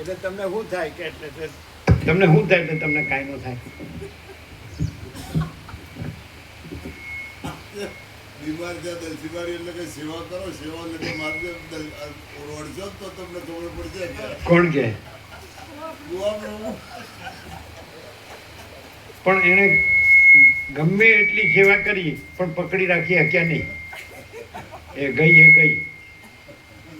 એટલે તમને શું થાય કે એટલે તમને શું થાય એટલે તમને કાંઈ ન થાય. બીમાર થયા દલસીબારી એટલે કે સેવા કરો? સેવા એટલે મારજો? રોડજો તો તમને ખબર પડશે કોણ કે? પણ એણે ગમે એટલી સેવા કરી પણ પકડી રાખી હક્યા નહીં. એ ગઈ એ ગઈ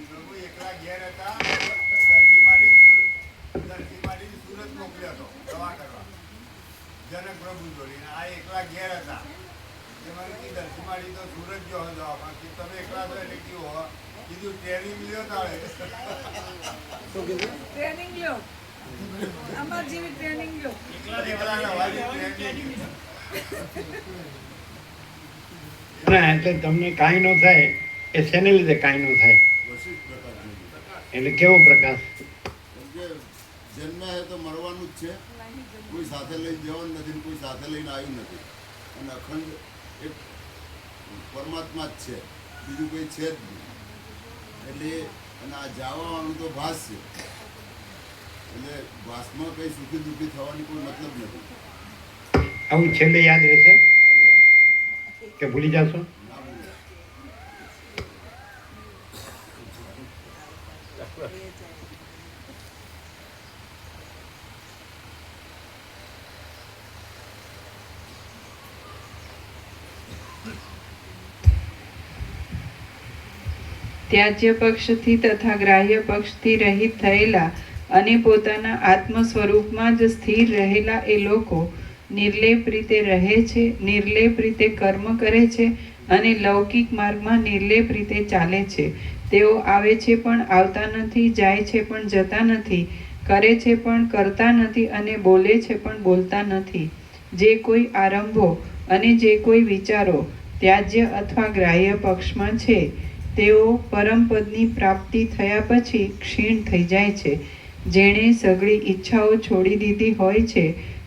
પ્રભુ એકલા ઘેર હતા દરજીમાની સુરત દરજીમાની સુરત મોકલ્યો હતો દવા કરવા જનક પ્રભુ જોડીને આ એકલા ઘેર હતા એમાં તો સુરત જો હતો બાકી તમે એકલા તો એટલે કેવું હો. કીધું ટ્રેનિંગ લ્યો તાળે ટ્રેનિંગ લ્યો. અમાર જેવી ટ્રેનિંગ લ્યો. એકલા ટ્રેનિંગ ના એટલે તમને કાંઈ ન થાય એ શેને લીધે કાંઈ ન થાય? એટલે કેવો પ્રકાશ? જન્મ હે તો મરવાનું જ છે. કોઈ સાથે લઈને જવાનું નથી કોઈ સાથે લઈને આવ્યું નથી. અને અખંડ એક પરમાત્મા જ છે. બીજું કોઈ છે જ નહીં. એટલે અને આ જાવાનું તો ભાસ છે એટલે ભાસમાં કંઈ સુખી દુઃખી થવાની કોઈ મતલબ નથી. આવું છેલ્લે યાદ રહેશે? કે ભૂલી જશો? ના ત્યાજ્ય પક્ષથી તથા ગ્રાહ્ય પક્ષથી રહિત થયેલા અને પોતાના આત્મ સ્વરૂપમાં જ સ્થિર રહેલા એ લોકો નિર્લેપ રીતે રહે છે, નિર્લેપ રીતે કર્મ કરે છે અને લૌકિક માર્ગમાં નિર્લેપ રીતે ચાલે છે. તેઓ આવે છે પણ આવતા નથી, જાય છે પણ જતા નથી, કરે છે પણ કરતા નથી અને બોલે છે પણ બોલતા નથી. જે કોઈ આરંભો અને જે કોઈ વિચારો ત્યાજ્ય અથવા ગ્રાહ્ય પક્ષમાં છે તેઓ પરમપદની પ્રાપ્તિ થયા પછી ક્ષીણ થઈ જાય છે. જેણે સગળી ઈચ્છાઓ છોડી દીધી હોય છે,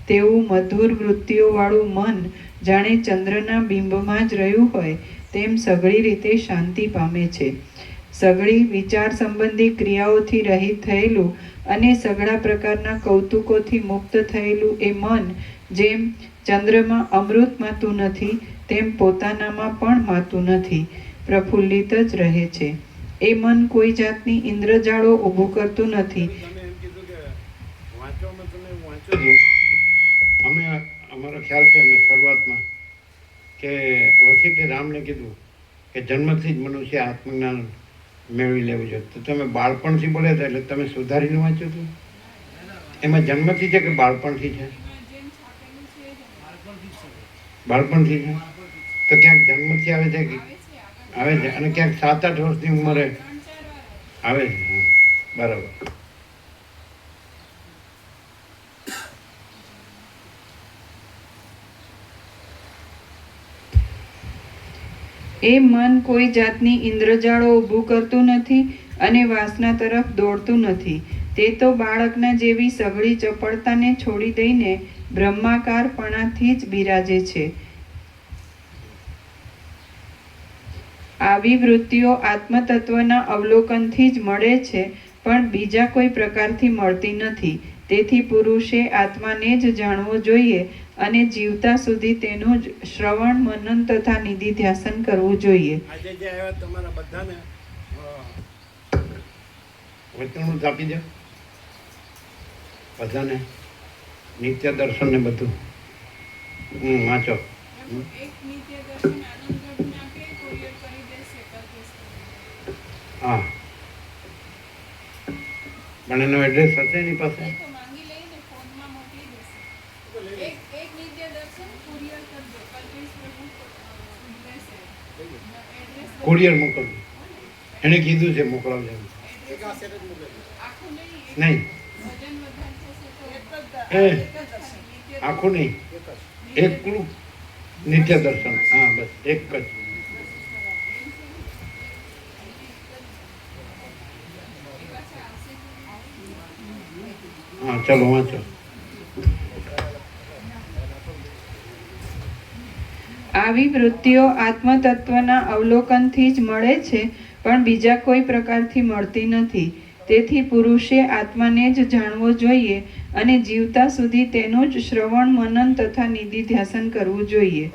તેવું મધુર વૃત્તિઓવાળું મન જાણે ચંદ્રના બિંબમાં જ રહ્યું હોય, તેમ સઘળી રીતે શાંતિ પામે છે. સઘળી વિચાર સંબંધી ક્રિયાઓથી રહિત થયેલું અને સઘળા પ્રકારના કૌતુકોથી મુક્ત થયેલું એ મન, જેમ ચંદ્રમાં અમૃત માતું નથી, તેમ પોતાનામાં પણ માતું નથી. પ્રફુલ્લિત જ રહે છે. એ મન કોઈ જાતની ઇન્દ્રજાળો ઊભું કરતું નથી. અમે અમારો ખ્યાલ છે અમે શરૂઆતમાં કે વસીતે રામને કીધું કે જન્મથી જ મનુષ્ય આત્મજ્ઞાન મેળવી લેવું જોઈએ. તો તમે બાળપણથી બોલ્યા હતા એટલે તમે સુધારીને વાંચ્યું હતું? એમાં જન્મથી છે કે બાળપણથી છે? બાળપણથી છે. તો ક્યાંક જન્મથી આવે છે કે આવે છે. અને ક્યાંક સાત આઠ વર્ષની ઉંમરે આવે છે. બરાબર. એ મન કોઈ જાતની ઇન્દ્રજાળો ઊભું કરતું નથી અને વાસના તરફ દોડતું નથી. તે તો બાળકના જેવી સઘળી ચપળતાને છોડી દઈને બ્રહ્માકારપણાથી જ બિરાજે છે. આવી વૃત્તિઓ આત્મતત્વના અવલોકનથી જ મળે છે પણ બીજા કોઈ પ્રકારથી મળતી નથી. તેથી પુરુષે આત્માને જ જાણવો જોઈએ અને જીવતા સુધી તેનું જ શ્રવણ મનન તથા નિધિ ધ્યાસન કરવું જોઈએ. આજે જે આવ્યા તમારા બધાને અ, આપી દે. બધાને નિત્ય દર્શન ને બધું. વાંચો. હા. પણ એનો એડ્રેસ હશે એની પાસે? કોરિયર તો માંગી લઈને ફોનમાં મોકલી દેશે. એક એક નિત્ય દર્શન courier કરજો. કલ્પેશ પ્રભુ અ, લેશે. એડ્રેસ કુરિયર મોકલજો. એણે કીધું છે મોકલાવજો નહીં આખું નહીં. એકલું નિત્ય દર્શન હા બસ. એક જ. હા, ચલો, વાંચો. આવી વૃત્તિઓ આત્મતત્વના અવલોકનથી જ મળે છે, પણ બીજા કોઈ પ્રકારથી મળતી નથી. તેથી પુરુષે આત્માને જ જાણવો જોઈએ અને જીવતા સુધી તેનું જ શ્રવણ, મનન તથા નિધિ ધ્યાસન કરવું જોઈએ.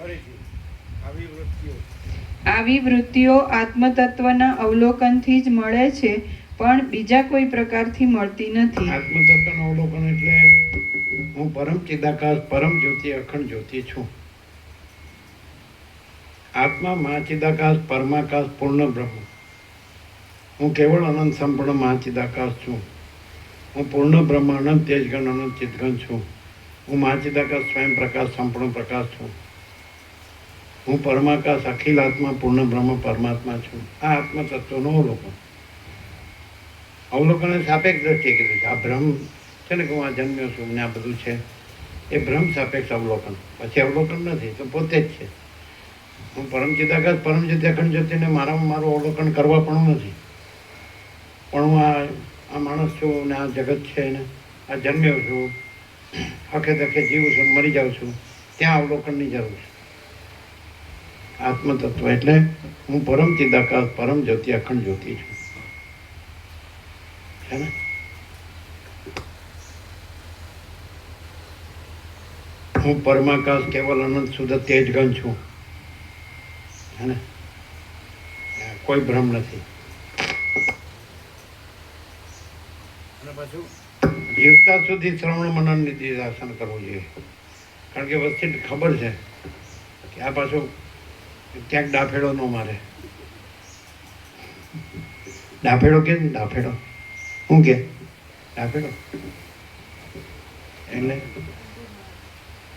આવી વૃત્તિઓ આત્મતત્વના અવલોકનથી જ મળે છે પણ બીજા કોઈ પ્રકારથી મળતી નથી. આત્મતત્વનું અવલોકન એટલે હું પરમ ચિદાકાશ, પરમ જ્યોતિ, અખંડ જ્યોતિ છું. આત્મા માચિદાકાશ પરમાકાશ, પૂર્ણ બ્રહ્મ. હું કેવળ અનંત સંપૂર્ણ મહાચિદાકાશ છું. હું પૂર્ણ બ્રહ્મ, અનંત તેજગણ, અનંત ચિતગણ છું. હું માચિદાકાશ સ્વયં પ્રકાશ, સંપૂર્ણ પ્રકાશ છું. હું પરમાકાશ, અખિલ આત્મા, પૂર્ણ બ્રહ્મ, પરમાત્મા છું. આ આત્મતત્વનું અવલોકન. અવલોકન સાપેક્ષ દ્રષ્ટિએ કીધું છે. આ ભ્રમ છે ને કે હું આ જન્મ્યો છું ને આ બધું છે, એ ભ્રમ સાપેક્ષ અવલોકન. પછી અવલોકન નથી, તો પોતે જ છે. હું પરમ ચિદાકાશ પરમ જ્યોતિ, અખંડ જ્યોતિને મારામાં મારું અવલોકન કરવા પણ નથી. પણ હું આ આ માણસ છું ને આ જગત છે ને આ જન્મ્યો છું હકે તકે જીવું છું મરી જાઉં છું, ત્યાં અવલોકનની જરૂર છે. આત્મતત્વ એટલે હું પરમ ચિદાકાશ પરમ જ્યોતિ, અખંડ જ્યોતિ છું. ને હું પરમાકાશ કેવલ અનંત શુદ્ધ તેજગણ છું. હે ને? કોઈ ભ્રમ નથી. અને પાછું? જીવતા સુધી શ્રવણ મનન નીતિ શાસન કરવું જોઈએ. કારણ કે વસ્તી ખબર છે કે આ પાછું ક્યાંક ડાફેડો ન મારે. ડાફેડો કે ડાફેડો. શું કે? ડાફેડો એટલે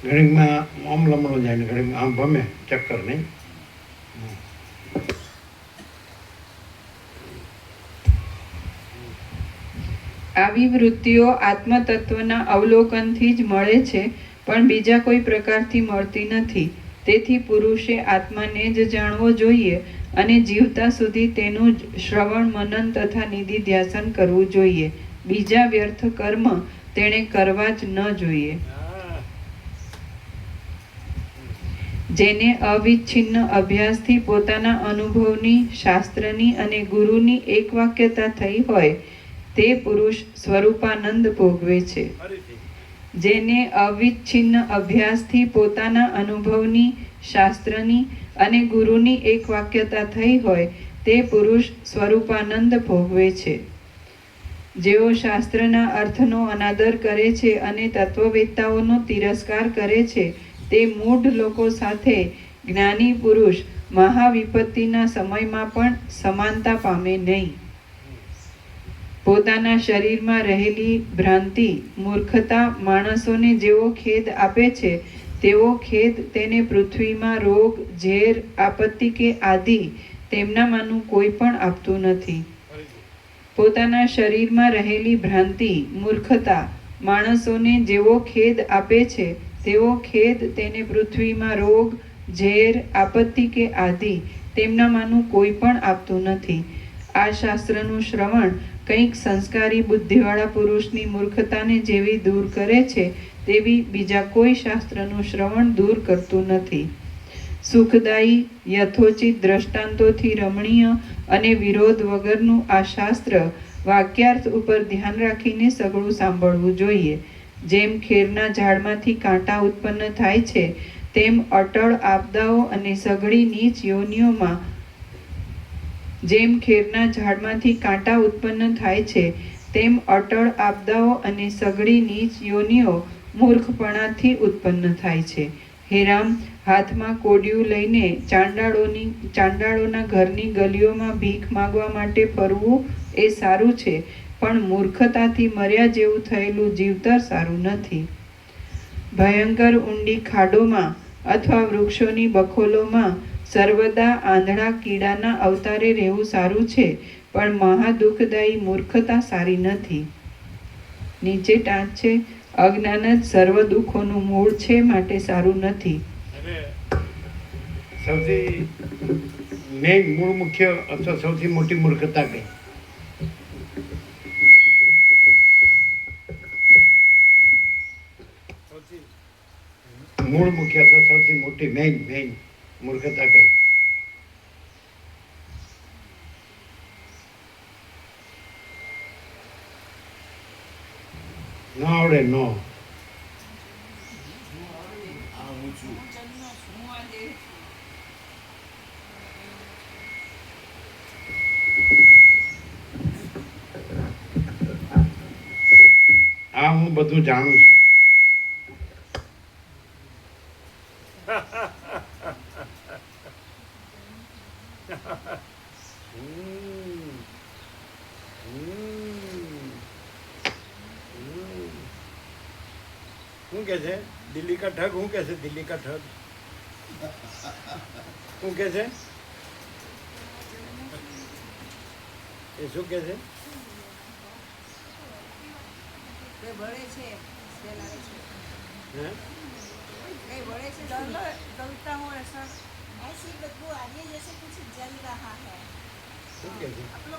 ઘડીકમાં આમ લમણો જાય ને ઘડીકમાં આમ ભમે, ચક્કર નહીં. આવી વૃત્તિઓ આત્મતત્વના અવલોકનથી જ મળે છે, પણ બીજા કોઈ પ્રકારથી મળતી નથી. તેથી પુરુષે આત્માને જ જાણવો જોઈએ અને જીવતા સુધી તેનું શ્રવણ, મનન તથા નિધિ ધ્યાસન કરવું જોઈએ. બીજા વ્યર્થ કર્મ તેણે કરવા જ ન જોઈએ. જેને અવિચ્છિન્ન અભ્યાસથી પોતાના અનુભવની, શાસ્ત્રની અને ગુરુની એકવાક્યતા થઈ હોય, તે પુરુષ સ્વરૂપાનંદ ભોગવે છે. જેને અવિચ્છિન્ન અભ્યાસથી પોતાના અનુભવની, શાસ્ત્રની અને ગુરુની એકવાક્યતા થઈ હોય તે પુરુષ સ્વરૂપાનંદ ભોગવે છે. જેઓ શાસ્ત્રના અર્થનો અનાદર કરે છે અને તત્વવેત્તાઓનો તિરસ્કાર કરે છે, તે મૂઢ લોકો સાથે જ્ઞાની પુરુષ મહાવિપત્તિના સમયમાં પણ સમાનતા પામે નહીં. પોતાના શરીરમાં રહેલી ભ્રાંતિ, મૂર્ખતા માણસોને જેવો ખેદ આપે છે તેવો ખેદ તેને પૃથ્વીમાં રોગ, ઝેર, આપત્તિ કે આદિ તેમનામાંનું કોઈ પણ આપતું નથી. પોતાના શરીરમાં રહેલી ભ્રાંતિ, મૂર્ખતા, માણસોને જેવો ખેદ આપે છે તેવો ખેદ તેને પૃથ્વીમાં રોગ, ઝેર, આપત્તિ કે આદિ તેમનામાંનું કોઈ પણ આપતું નથી. આ શાસ્ત્રનું શ્રવણ કંઈક સંસ્કારી બુદ્ધિવાળા પુરુષની મૂર્ખતાને જેવી દૂર કરે છે તેવી બીજા કોઈ શાસ્ત્રનું શ્રવણ દૂર કરતું નથી. સુખદાયી, યથોચિત દ્રષ્ટાંતોથી રમણીય અને વિરોધ વગરનું આ શાસ્ત્ર વાક્યાર્થ ઉપર ધ્યાન રાખીને સગળું સાંભળવું જોઈએ. જેમ ખેરના ઝાડમાંથી કાંટા ઉત્પન્ન થાય છે, તેમ અટળ આપદાઓ અને સઘળી નીચ યોનિઓમાં જેમ ખેરના ઝાડમાંથી કાંટા ઉત્પન્ન થાય છે, તેમ અટળ આપદાઓ અને સઘળી નીચ યોનિઓ મૂર્ખપણાથી ઉત્પન્ન થાય છે. હે રામ, હાથમાં કોડિયું લઈને ચાંડાળોની, ચાંડાળોના ઘરની ગલીઓમાં ભીખ માગવા માટે ફરવું એ સારું છે, પણ મૂર્ખતાથી મર્યા જેવું થયેલું જીવતર સારું નથી. ભયંકર ઊંડી ખાડોમાં અથવા વૃક્ષોની બખોલોમાં સર્વદા આંધળા કીડાના અવતારે રહેવું સારું છે, પણ મહાદુઃખદાયી મૂર્ખતા સારી નથી. નીચે ટાંચ છે અજ્ઞાન જ સર્વ દુઃખોનું મૂળ છે માટે સારું નથી. સૌથી મેઇન મૂળ મુખ્ય અથવા સૌથી મોટી મૂર્ખતા કઈ? મૂળ મુખ્ય અથવા સૌથી મોટી મેઇન મેઇન મૂર્ખતા કઈ? ન આવડે નો આ હું બધું જાણું છું. શું કે છે? દિલ્હી કા ઠગ? શું કે છે દિલ્હી કા ઠગ? શું કે છે? એ શું કે છે?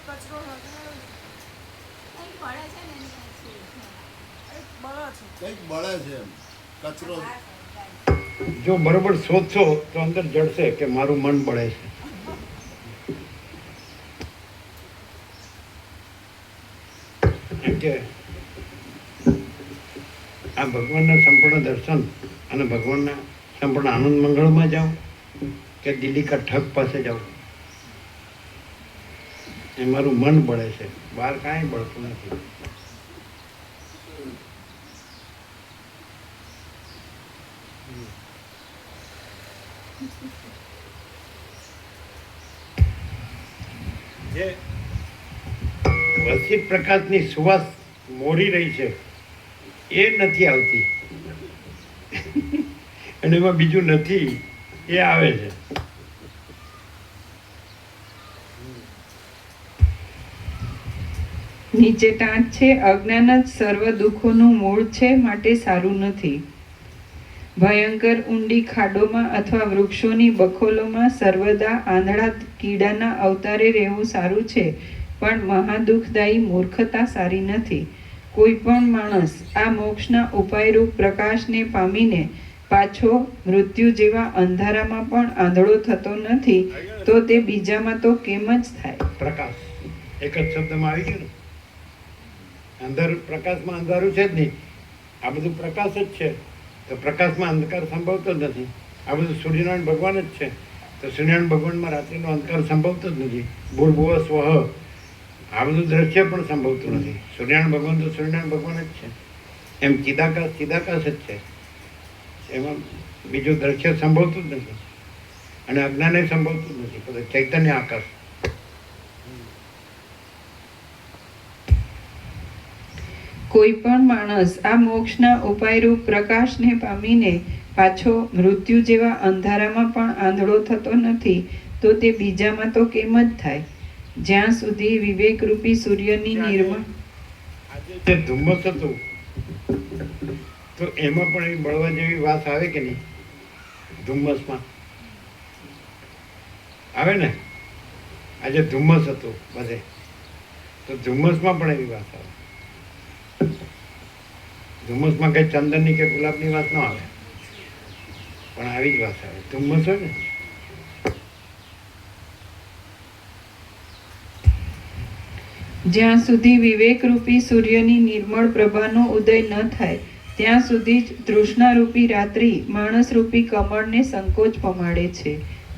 કચરો પડે છે જો બરોબર શોધશો તો અંદર જડશે કે મારું મન બળે છે. આ ભગવાનના સંપૂર્ણ દર્શન અને ભગવાનના સંપૂર્ણ આનંદ મંગળમાં જાઓ કે દિલ્હી કા ઠગ પાસે જાઓ. એ મારું મન બળે છે. બહાર કાંઈ બળતું નથી. જે વસિત પ્રકાશની સુવાસ મોરી રહી છે. એ નથી આવતી. અને એમાં બીજું નથી, એ આવે છે. નીચે ટાંચ છે, અજ્ઞાન જ સર્વ દુઃખોનું મૂળ છે, માટે સારું નથી. ભયંકર ઊંડી ખાડોમાં અથવા વૃક્ષોની બખોલોમાં સર્વદા આંધળા કીડાના અવતારે રહેવું સારું છે, પણ મહાદુઃખદાયી મૂર્ખતા સારી નથી. કોઈ પણ માણસ આ મોક્ષના ઉપાયરૂપ પ્રકાશને પામીને પાછો મૃત્યુ જેવા અંધારામાં પણ આંધળો થતો નથી, તો તે બીજામાં તો કેમ જ થાય? પ્રકાશ. એક જ શબ્દમાં આવી ગયું અંધારું, પ્રકાશમાં અંધારું છે જ નહીં. આ બધું પ્રકાશ જ છે. તો પ્રકાશમાં અંધકાર સંભવતો જ નથી. આ બધું સૂર્યનારાયણ ભગવાન જ છે. તો સૂર્યનારાયણ ભગવાનમાં રાત્રિનો અંધકાર સંભવતો જ નથી. ભૂર્ભુવ સ્વહ આ બધું દ્રશ્ય પણ સંભવતું નથી. સૂર્યનારાયણ ભગવાન તો સૂર્યનારાયણ ભગવાન જ છે. એમ ચિદાકાશ ચિદાકાશ જ છે. એમાં બીજું દ્રશ્ય સંભવતું જ નથી. અને અજ્ઞાને સંભવતું જ નથી. ચૈતન્ય આકાશ. કોઈ પણ માણસ આ મોક્ષના ઉપાયરૂપ પ્રકાશને પામીને પાછો મૃત્યુ જેવા અંધારામાં પણ આંધળો થતો નથી તો તે બીજામાં તો કેમ જ થાય? જ્યાં સુધી વિવેકરૂપી સૂર્યની નિર્મળ જે ધુમ્મસ હતું તો એમાં પણ એવી બળવા જેવી વાત આવે કે નહીં? ધુમ્મસમાં. આવે ને? આજે ધુમ્મસ હતું બધે. તો ધુમ્મસમાં પણ એવી વાત આવે. ધુમ્મસમાં કઈ ચંદનની કે ગુલાબની વાત ન આવે. પણ આવી જ વાત આવે. ધુમ્મસ હોય ને? જ્યાં સુધી વિવેકરૂપી સૂર્યની નિર્મળ પ્રભાનો ઉદય ન થાય, ત્યાં સુધી તૃષ્ણારૂપી રાત્રિ માણસરૂપી કમળને સંકોચ પમાડે છે.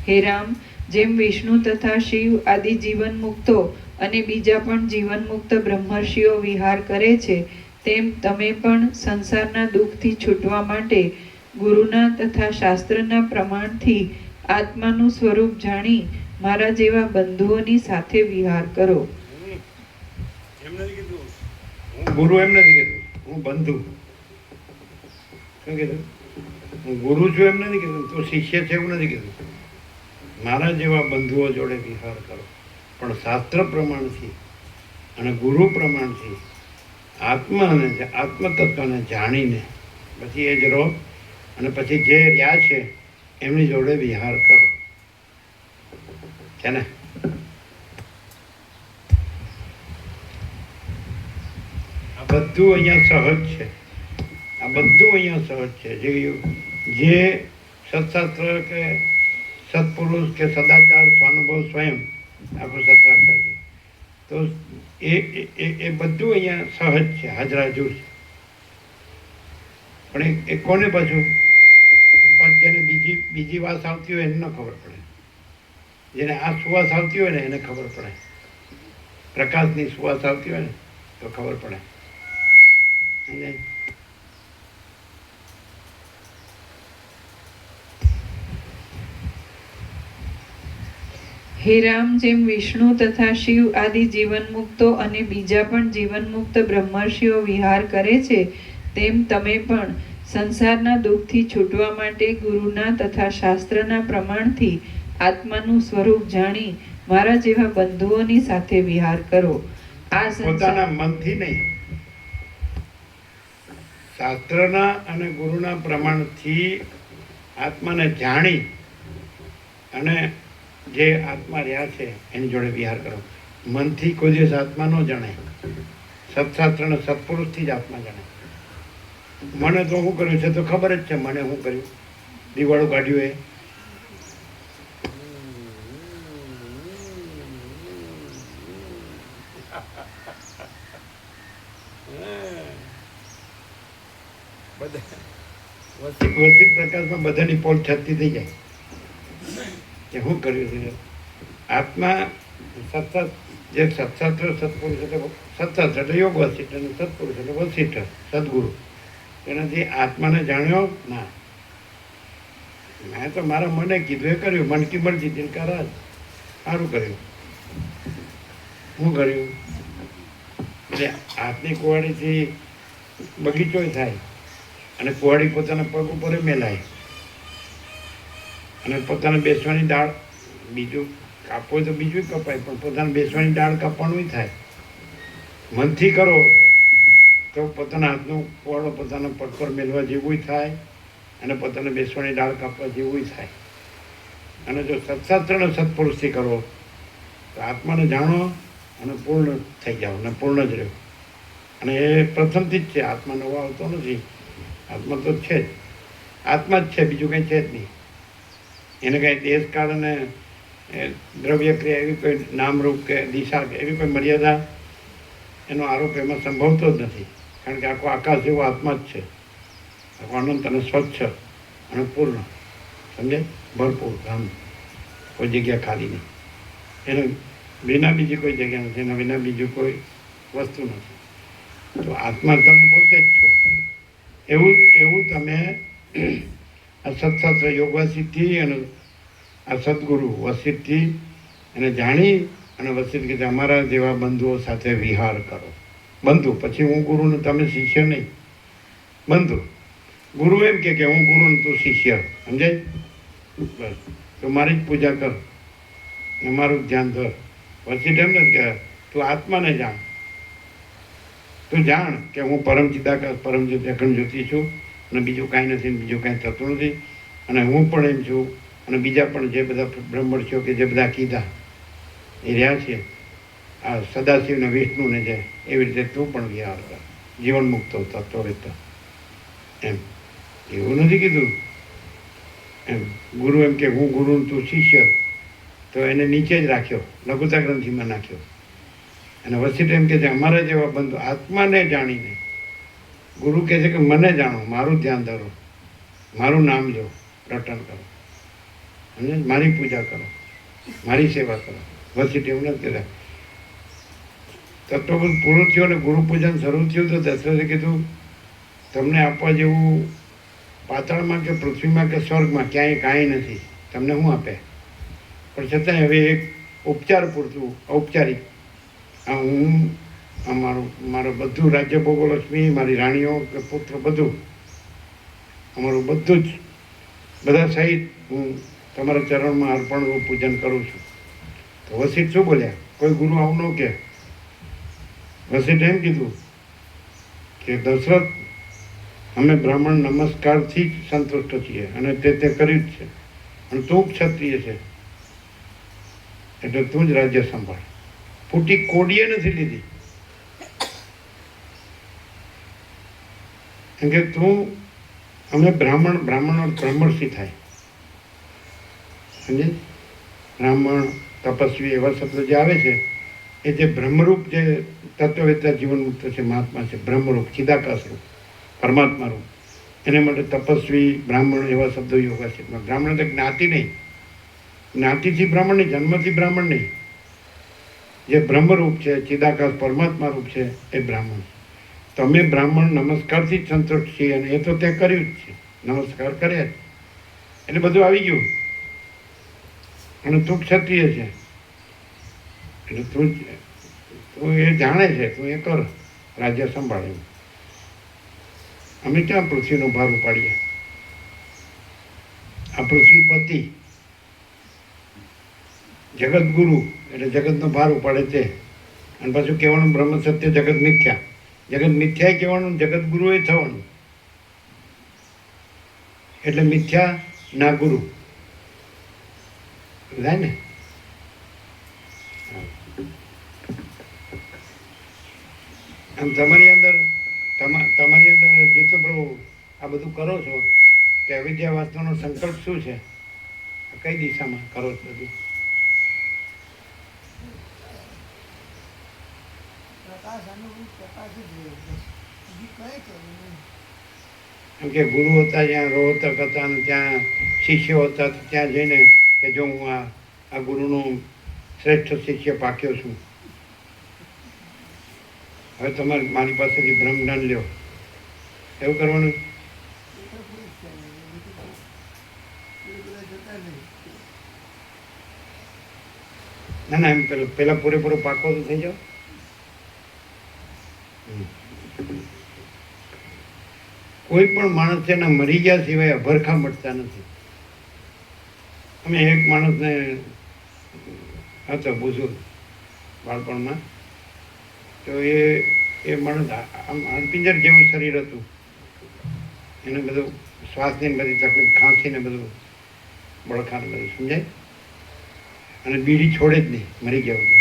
હે રામ, જેમ વિષ્ણુ તથા શિવ આદિ જીવન મુક્તો અને બીજા પણ જીવન મુક્ત બ્રહ્મર્ષિઓ વિહાર કરે છે તેમ તમે પણ સંસારના દુઃખથી છૂટવા માટે ગુરુના તથા શાસ્ત્રના પ્રમાણથી આત્માનું સ્વરૂપ જાણી મારા જેવા બંધુઓની સાથે વિહાર કરો. ગુરુ એમ નથી કીધું. હું બંધુ. શું કીધું? હું ગુરુ છું એમ નથી કીધું. તું શિષ્ય છે એવું નથી કીધું. મારા જેવા બંધુઓ જોડે વિહાર કરો. પણ શાસ્ત્ર પ્રમાણથી અને ગુરુ પ્રમાણથી આત્માને આત્મતત્વને જાણીને પછી એ જ રહો અને પછી જે રહ્યા છે એમની જોડે વિહાર કરો. છે ને? આ બધું અહીંયા સહજ છે. આ બધું અહીંયા સહજ છે. જે જે સત્શાસ્ત્ર કે સત્પુરુષ કે સદાચાર સ્વાનુભવ સ્વયં આખું સત્રાક્ષર છે. તો એ, એ- એ બધું અહીંયા સહજ છે હાજરા હજુર છે. પણ એ- કોને પાછું? જેને બીજી બીજી વાત આવતી હોય એને ન ખબર પડે. જેને આ સુવાસ આવતી હોય ને એને ખબર પડે. પ્રકાશની સુવાસ આવતી હોય ને તો ખબર પડે. સમજાય? હે રામ જેમ વિષ્ણુ તથા શિવ આદિ જીવનમુક્તો અને બીજા પણ જીવનમુક્ત બ્રહ્મર્ષિઓ વિહાર કરે છે, તેમ તમે પણ સંસારના દુઃખથી છૂટવા માટે ગુરુના તથા શાસ્ત્રના પ્રમાણથી આત્માનું સ્વરૂપ જાણી મારા જેવા બંધુઓની સાથે વિહાર કરો. આ પોતાના મનથી નહીં. શાસ્ત્રના અને ગુરુના પ્રમાણથી આત્માને જાણી અને જે આત્મા રહ્યા છે એની જોડે વિહાર કરો. મનથી કોઈ દિવસ આત્મા ન જાણે. સત્શાસ્ત્ર અને સત્પુરુષથી જ આત્મા જાણે. મને તો શું કર્યું છે તો ખબર જ છે મને શું કર્યું. દિવાળું કાઢ્યું એ. બધા વસિત પ્રકાશમાં બધાની પોલ છતી થઈ જાય. કે શું કર્યું છે આત્મા સતત, જે સત્સત્ર સત્પુરુષ એટલે સત્શાસ્ત્ર એટલે યોગ વસિષ્ઠ અને સત્પુરુષ એટલે વસિષ્ઠ સદગુરુ. એનાથી આત્માને જાણ્યો ના. મેં તો મારા મને કીધું, એ કર્યું. મન કી મરજી દિલકા સારું કર્યું. શું કર્યું? એટલે હાથની કુવાડીથી બગીચોય થાય. અને કુવાડી પોતાના પગ ઉપર મેલાય. અને પોતાને બેસવાની દાળ બીજું કાપો તો બીજું કપાય, પણ પોતાને બેસવાની દાળ કાપવાનું થાય. મનથી કરો તો પોતાના હાથનું પોળો પોતાના પગ પર મેળવા જેવું થાય અને પોતાને બેસવાની દાળ કાપવા જેવું થાય. અને જો સત્શાસ્ત્ર અને સત્પુરુષથી કરો, તો આત્માને જાણો અને પૂર્ણ થઈ જાઓ અને પૂર્ણ જ રહ્યો અને એ પ્રથમથી જ છે, આત્મા નવો આવતો નથી. આત્મા તો છે જ. આત્મા જ છે, બીજું કંઈ છે જ નહીં. એને કાંઈ દેશકાળ અને દ્રવ્ય ક્રિયા એવી કોઈ નામરૂપ કે દિશા કે એવી કોઈ મર્યાદા એનો આરોપ એમાં સંભવતો જ નથી. કારણ કે આખો આકાશ એવો આત્મા જ છે. આખો અનંત અને સ્વચ્છ અને પૂર્ણ. સમજે? ભરપૂર, ધામ. કોઈ જગ્યા ખાલી નહીં એને વિના બીજી કોઈ જગ્યા નથી. એના વિના બીજું કોઈ વસ્તુ નથી. તો આત્મા તમે પોતે જ છો. એવું એવું તમે આ સત્શાસ્ત્ર યોગ વસિતથી અને આ સદગુરુ વસિતથી એને જાણી અને વસિત કીધે અમારા જેવા બંધુઓ સાથે વિહાર કરો. બંધુ, પછી હું ગુરુ ને તમે શિષ્ય નહીં. બંધુ, ગુરુ એમ કે કે હું ગુરુ તું શિષ્ય, સમજાય? બસ, તો મારી જ પૂજા કર. ને મારું જ ધ્યાન ધર. વસિત એમ નથી કે તું આત્માને જાણ. તું જાણ કે હું પરમ ચિદાકાશ પરમ જ્યોતિ અખંડ જ્યોતિ છું. અને બીજું કાંઈ નથી, બીજું કાંઈ થતું નથી. અને હું પણ એમ છું, અને બીજા પણ જે બધા બ્રહ્મણશીઓ કે જે બધા કીધા, એ રહ્યા છે. આ સદાશિવને વિષ્ણુને વિષ્ણુ જે, એવી રીતે તું પણ ગયા હતા. જીવન મુક્ત હોતા, તો રહેતા. એમ. એવું નથી કીધું? એમ. ગુરુ એમ કે, હું ગુરુ તું શિષ્ય. તો એને નીચે જ રાખ્યો, લઘુતા ગ્રંથિમાં નાખ્યો. અને વસિષ્ઠ એમ કે છે, અમારા જેવા બંધુ આત્માને જાણીને ગુરુ કહે છે કે મને જાણો, મારું ધ્યાન ધરો, મારું નામ લો રટન કરો. અને મારી પૂજા કરો, મારી સેવા કરો. વસિષ્ઠ એવું નથી કહેતા. તત્વબોધ પૂરું થયું અને ગુરુ પૂજન શરૂ થયું તો દશરથે કીધું, તમને આપવા જેવું પાતાળમાં કે પૃથ્વીમાં કે સ્વર્ગમાં ક્યાંય કાંઈ નથી. તમને હું આપે? પણ છતાંય હવે એક ઉપચાર પૂરતું, ઔપચારિક. હું અમારું, મારું બધું રાજ્ય ભોગોલક્ષ્મી મારી રાણીઓ કે પુત્ર બધું. અમારું બધું જ. બધા સહિત હું તમારા ચરણમાં અર્પણનું પૂજન કરું છું. તો વસિષ્ઠ શું બોલ્યા? કોઈ ગુરુ આવું ન કે વસિષ્ઠ એમ કીધું કે દશરથ, અમે બ્રાહ્મણ નમસ્કારથી જ સંતુષ્ટ છીએ અને તે તે કર્યું જ છે. અને તું ક્ષત્રિય છે. એટલે તું જ રાજ્ય સંભાળ. ફૂટી કોડીએ નથી લીધી. કેમ કે તું અમે બ્રાહ્મણ બ્રાહ્મણ બ્રાહ્મણથી થાય. સમજે? બ્રાહ્મણ, તપસ્વી એવા શબ્દ જે આવે છે, એ જે બ્રહ્મરૂપ જે તત્વવેતા જીવન મુક્ત છે, મહાત્મા છે, બ્રહ્મરૂપ ચિદાકાશ રૂપ પરમાત્મા રૂપ એને માટે તપસ્વી, બ્રાહ્મણ એવા શબ્દો યોગા છે. બ્રાહ્મણ તો જ્ઞાતિ નહીં. જ્ઞાતિથી બ્રાહ્મણ નહીં, જન્મથી બ્રાહ્મણ નહીં. જે બ્રહ્મરૂપ છે, ચિદાકાશ પરમાત્મા રૂપ છે, એ બ્રાહ્મણ તમે બ્રાહ્મણ નમસ્કારથી જ સંતુષ્ટ છીએ અને એ તો તે કર્યું જ છે. નમસ્કાર કર્યા જ એટલે બધું આવી ગયું. અને તું ક્ષત્રિય છે. એટલે તું તું એ જાણે છે, તું એ કર. રાજ્ય સંભાળે અમે ક્યાં પૃથ્વીનો ભાર ઉપાડીએ? આ પૃથ્વી પતિ. જગતગુરુ એટલે જગતનો ભાર ઉપાડે છે. અને પાછું કહેવાનું બ્રહ્મ સત્ય જગત મિથ્યા. જગત મિથ્યા કહેવાનું જગત ગુરુ એ થવાનું. એટલે મિથ્યા ના ગુરુ. થાય ને? આમ તમારી અંદર, તમા, તમારી અંદર જેટલું પ્રભુ આ બધું કરો છો, તે અવિદ્યા વાસ્તવનો સંકલ્પ શું છે? કઈ દિશામાં કરો છો બધું? પ્રકાશ અનુભવ પ્રકાશ જ રહ્યો બીજી કંઈ કરવું નહીં. કેમ કે ગુરુ હતા જ્યાં રોહતક હતા અને ત્યાં શિષ્યો હતા તો ત્યાં જઈને કે જો હું આ આ ગુરુનો શ્રેષ્ઠ શિષ્ય પાક્યો છું. હવે તમારે મારી પાસેથી બ્રહ્મજ્ઞાન લ્યો. એવું કરવાનું? ના ના એમ પેલા પેલા પૂરેપૂરો પાકો તો થઈ જાઓ કોઈ પણ માણસ એના મરી ગયા સિવાય અભરખા મળતા નથી. અમે એક માણસને હતો બુઝુર્ગ બાળપણમાં. તો એ એ માણસ આમ હાડપિંજર જેવું શરીર હતું. એને બધું શ્વાસની બધી તકલીફ ખાંસી ને બધું બળખાને બધું, સમજાય? અને બીડી છોડે જ નહીં, મરી ગયા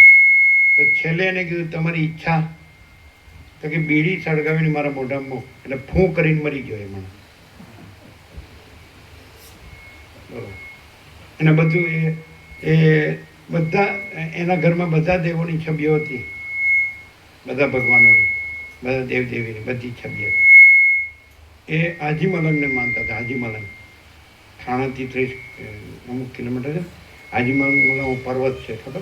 તો છેલ્લે એને કીધું, તમારી ઈચ્છા તો કે બીડી સળગાવીને મારા મોઢામાં. એટલે ફૂં કરીને મરી ગયો એ માણસ બરોબર. અને બધું એ એ બધા, એના ઘરમાં બધા દેવોની છબીઓ હતી. બધા ભગવાનોની, બધા દેવદેવીની બધી છબીઓ હતી. એ હાજી મલંગને માનતા હતા હાજી મલંગ થાણાથી ત્રીસ અમુક કિલોમીટર છે. હાજી મલંગનો પર્વત છે, ખબર?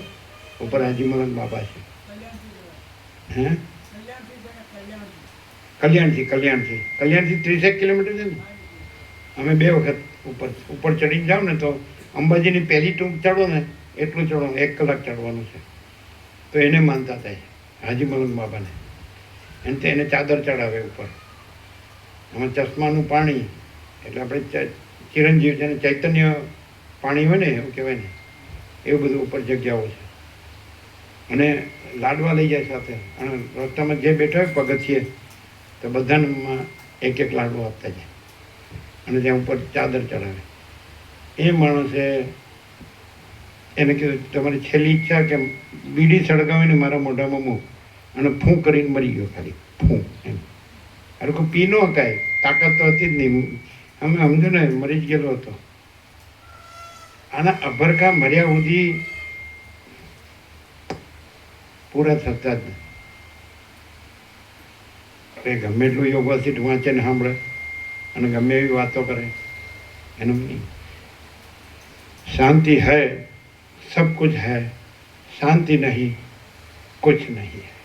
ઉપર હાજી મલંગ બાબા છે. હે? કલ્યાણથી કલ્યાણથી કલ્યાણથી ત્રીસેક કિલોમીટર છે ને? અમે બે વખત ઉપર ઉપર ચડીને જાઓ ને તો અંબાજીની પહેલી ટૂંક ચડો ને એટલું ચડવાનું, એક કલાક ચડવાનું છે. તો એને માનતા થાય હાજી મલંગ બાબાને. અને તે એને ચાદર ચડાવે ઉપર. આમાં ચશ્માનું પાણી, એટલે આપણે ચિરંજીવ જેને ચૈતન્ય પાણી હોય ને, એવું કહેવાય ને, એવું બધું ઉપર જગ્યાઓ છે. અને લાડવા લઈ જાય સાથે. અને રસ્તામાં જે બેઠા હોય પગથિયે તો બધામાં એક એક લાડવો આપતા જાય. અને ત્યાં ઉપર ચાદર ચડાવે. એ માણસે એને કીધું, તમારી છેલ્લી ઈચ્છા કે બીડી સળગાવીને મારા મોઢામાં મૂક. અને ફૂં કરીને મરી ગયો ખાલી. ફૂં એમ. અરે કોઈ પી ન હકાય તાકાત તો હતી જ નહીં. અમે સમજો ને, મરી જ ગયેલો હતો. આના અભરખા મર્યા સુધી પૂરા થતા જ નથી કે ગમે એટલું યોગોસીટ વાંચે ને સાંભળે અને ગમે એવી વાતો કરે. એનું નહીં શાંતિ હૈ, સબ કુછ હૈ, શાંતિ નહીં, કુછ નહીં હૈ.